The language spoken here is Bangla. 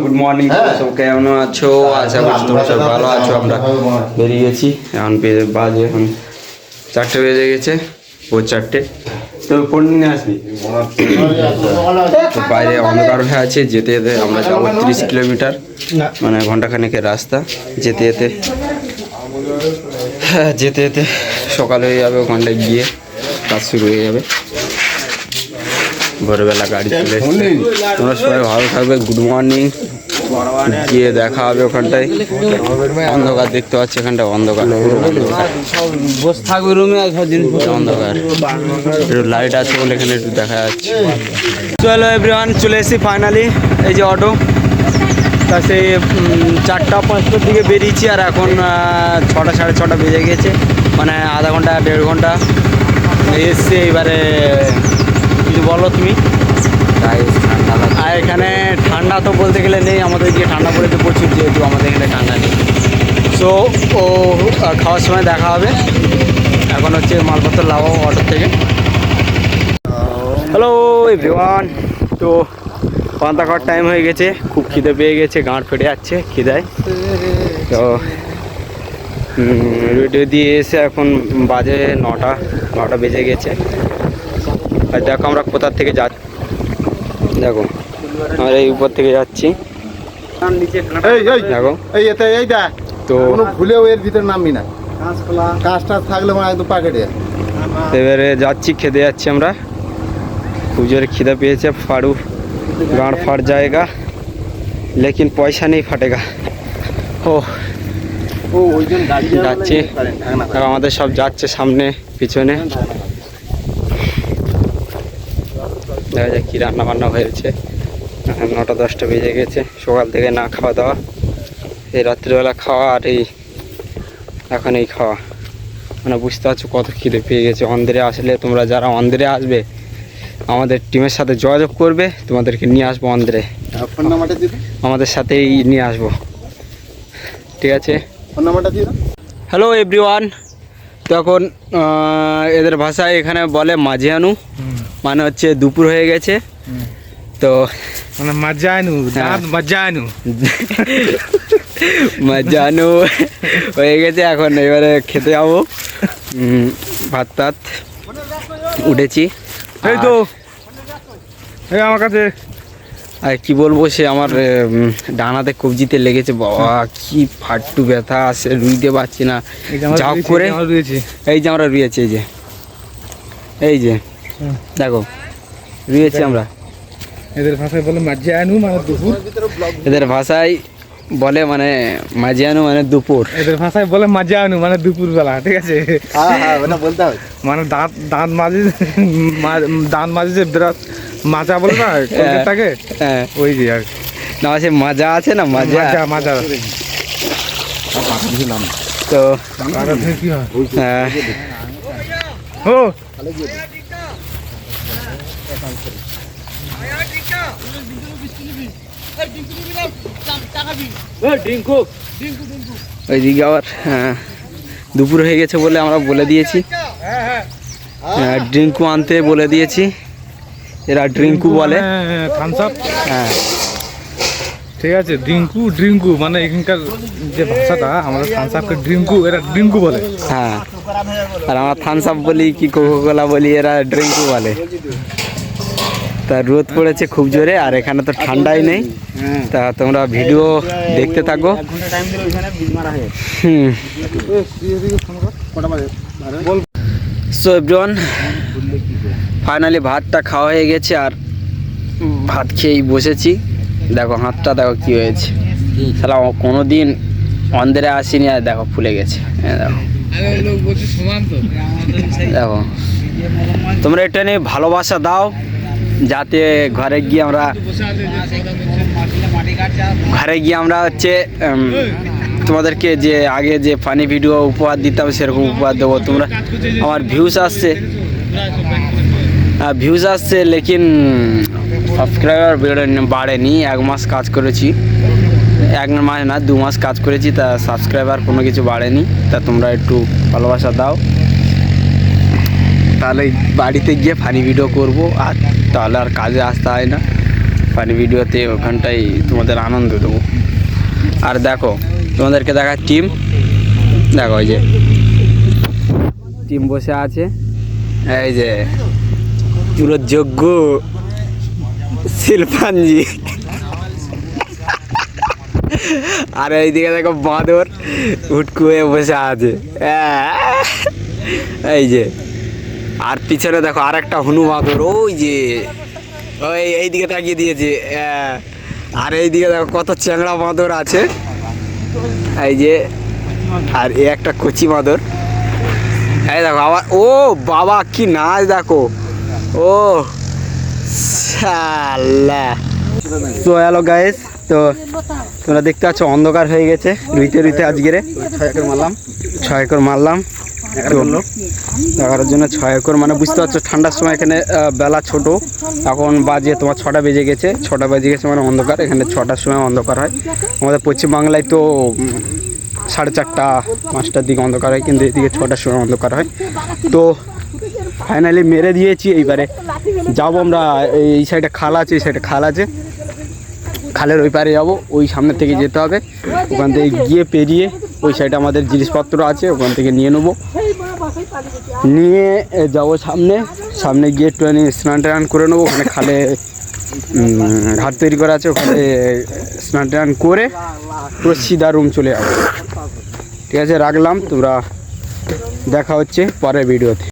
গুড মর্নিং সব কেমন আছো? আশা করছি তোমরা সব ভালো আছো। আমরা বেরিয়ে গেছি এখন বেজে বাজে এখন চারটে বেজে গেছে ও চারটে। তো কোন দিনে আসবি? তো বাইরে অন্ধকার হয়ে আছে যেতে যেতে আমরা যাব তিরিশ কিলোমিটার। মানে ঘন্টাখানেকের রাস্তা যেতে যেতে। হ্যাঁ যেতে যেতে সকাল হয়ে যাবে ওখানটায় গিয়ে কাজ শুরু হয়ে যাবে। ভোরবেলা গাড়ি চলে এসছে। তোমরা সবাই ভালো থাকবে। গুড মর্নিং গিয়ে দেখা হবে ওখানটায়। অন্ধকার দেখতে পাচ্ছি এখানটা অন্ধকার। অন্ধকার বসে থাকবে রুমে অন্ধকার। একটু লাইট আছে বলে এখানে একটু দেখা যাচ্ছে। চলো এভরিওয়ান চলে এসেছি ফাইনালি এই যে অটো তা সেই চারটা পাঁচটার দিকে বেরিয়েছি আর এখন ছটা সাড়ে ছটা বেজে গেছে। মানে আধা ঘণ্টা দেড় ঘণ্টা। এসছে এবারে কিছু বলো তুমি। আর এখানে ঠান্ডা তো বলতে গেলে নেই আমাদের যে ঠান্ডা পড়েছে প্রচুর যেহেতু আমাদের এখানে ঠান্ডা নেই। সো ও খাওয়ার সময় দেখা হবে। এখন হচ্ছে মালপত্র লাগাবো অটো থেকে। হ্যালো এভরিওয়ান তো পান্তা খাওয়ার টাইম হয়ে গেছে। খুব খিদে পেয়ে গেছে গাঁট ফেটে যাচ্ছে খিদায়। তো রেডিও দিয়ে এসে এখন বাজে নটা নটা বেজে গেছে। আর দেখো আমরা কোথা থেকে যা দেখো আমরা এই উপর থেকে যাচ্ছি। এই এই দেখো। এই এতে এই দেখ। তো ভুলেও এর ভিতরে নামবি না। কাজ টাজ থাকলে মানে একদম পাকেটে। এবারে যাচ্ছি খেতে যাচ্ছি আমরা। খুব জোরে খিদে পেয়েছে ফাড়ু গাঁড় জায়গা। লেকিন পয়সা নেই ফাটেগা। ও ও যাচ্ছি। আর আমাদের সব যাচ্ছে সামনে পিছনে। দেখা যাক কী রান্না বান্না হয়েছে। এখন নটা দশটা বেজে গেছে সকাল থেকে না খাওয়া দাওয়া। এই রাত্রিবেলা খাওয়া আর এই এখন এই খাওয়া। মানে বুঝতে পারছ কত খিদে পেয়ে গেছে। অন্ধ্রে আসলে তোমরা যারা অন্ধ্রে আসবে আমাদের টিমের সাথে যোগাযোগ করবে তোমাদেরকে নিয়ে আসব অন্ধ্রে ফোন নাম্বারটা আমাদের সাথেই নিয়ে আসব। ঠিক আছে? ফোন নাম্বারটা দিয়ে হ্যালো এভরিওয়ান তো এখন এদের ভাষায় এখানে বলে মাঝিয়ানু। মানে হচ্ছে দুপুর হয়ে গেছে। তো মানে মজানু দাঁত মজানু মাঝানু হয়ে গেছে এখন এবারে খেতে যাব। ভাত টাত উঠেছি। এই তো। এই আমার কাছে। আর কি বলব সে আমার ডানাতে কবজিতে লেগেছে। বাবা কি ফাট্টু ব্যথা আসে রুইতে পারছি না। এই যে করে। এই যে আমার রয়েছে এই যে এই যে। এই যে। হুম। দেখো রুয়েছি আমরা। এদের ভাষায় বলে মজানু মানে দুপুর। এদের ভাষায় বলে মানে মাঝিয়ানু মানে দুপুর। এদের ভাষায় বলে মজানু মানে দুপুর বেলা ঠিক আছে? হ্যাঁ হ্যাঁ মানে দাঁত দাঁত মাঝে দাঁত মাঝে যে বিরাট মাজা বলে না কলকাতাকে? হ্যাঁ। ওই যে আর। না সে মাজা আছে না মাজা? মাজা মাজা। তো হ্যাঁ? থেকে হয় হ্যাঁ, ওইদিকে আবার হ্যাঁ দুপুর হয়ে গেছে বলে আমরা বলে দিয়েছি। হ্যাঁ, ড্রিঙ্কু আনতে বলে দিয়েছি। এরা ড্রিঙ্কু বলে। আপ হ্যাঁ ঠিক আছে ড্রিঙ্কু ড্রিঙ্কু মানে এখানকার যে ভাষাটা আমাদের থামস আপকে ড্রিঙ্কু এরা ড্রিঙ্কু বলে। হ্যাঁ আর আমরা থামস আপ বলি কি কোকো কোলা বলি এরা ড্রিঙ্কু বলে। তা রোদ পড়েছে খুব জোরে, আর এখানে তো ঠান্ডাই নেই। তা তোমরা ভিডিও দেখতে থাকো। হুম। ফাইনালি ভাতটা খাওয়া হয়ে গেছে, আর ভাত খেয়েই বসেছি। দেখো, হাতটা দেখো কি হয়েছে। তাহলে কোনো দিন অন্ধেরে আসিনি, আর দেখো, ফুলে গেছে। এই দেখো। দেখো। তোমরা এটা নিয়ে ভালোবাসা দাও। যাতে ঘরে গিয়ে আমরা, ঘরে গিয়ে আমরা হচ্ছে তোমাদেরকে যে আগে যে ফানি ভিডিও উপহার দিতাম, সেরকম উপহার দেবো। তোমরা, আমার ভিউজ আসছে। ভিউজ আসছে, লেকিন সাবস্ক্রাইবার বাড়েনি। এক মাস কাজ করেছি। এক মাস না, দু মাস কাজ করেছি, তা সাবস্ক্রাইবার কোনো কিছু বাড়েনি। তা তোমরা একটু ভালোবাসা দাও। তাহলে বাড়িতে গিয়ে ফানি ভিডিও করব। আর তাহলে আর কাজে আসতে হয় না। ফানি ভিডিওতে ওখানটাই তোমাদের আনন্দ দেবো। আর দেখো, তোমাদেরকে দেখা টিম দেখো এই যে টিম বসে আছে। এই যে, পুরো যোগ্য শিল্পাঞ্জি। আর এইদিকে দেখো বাঁদর উটকু হয়ে বসে আছে। আহ! এই যে। আর পিছনে দেখো আর একটা হনু বাঁদর ওই যে ওই এইদিকে তাকিয়ে দিয়েছে! আর এইদিকে দেখো কত চ্যাংড়া বাঁদর আছে। এই যে আর এ একটা কচি বাঁদর। এই দেখো আবার ও বাবা কি নাচ দেখো। ও তো হ্যালো গাইস তো তোমরা দেখতে পাচ্ছ অন্ধকার হয়ে গেছে রুইতে রুইতে আজকেরে। ছয় একর মারলাম। ছয় একর মারলাম। তো এগারোর জন্য ছয় একর মানে বুঝতে পারছ, ঠান্ডার সময় এখানে বেলা ছোট। এখন বাজে তোমার ছটা বেজে গেছে, ছটা বেজে গেছে মানে অন্ধকার, এখানে ছটার সময় অন্ধকার হয়। আমাদের পশ্চিমবাংলায় তো সাড়ে চারটা, পাঁচটার দিকে অন্ধকার হয়, কিন্তু এদিকে ছটার সময় অন্ধকার হয়। তো ফাইনালি মেরে দিয়েছি এইবারে। যাব আমরা, এই সাইডে খাল আছে, এই সাইডে খাল আছে। খালের ওই পারে যাব, ওই সামনে থেকে যেতে হবে। ওখান থেকে গিয়ে পেরিয়ে ওই সাইডে আমাদের জিনিসপত্র আছে, ওখান থেকে নিয়ে নেব। নিয়ে যাব সামনে। সামনে গিয়ে একটুখানি স্নান টান করে নেব। ওখানে খালে ঘাট তৈরি করা আছে। ওখানে স্নান টান করে পুরো সিধা রুম চলে যাব। ঠিক আছে, রাখলাম। তোমরা দেখা হচ্ছে পরের ভিডিওতে।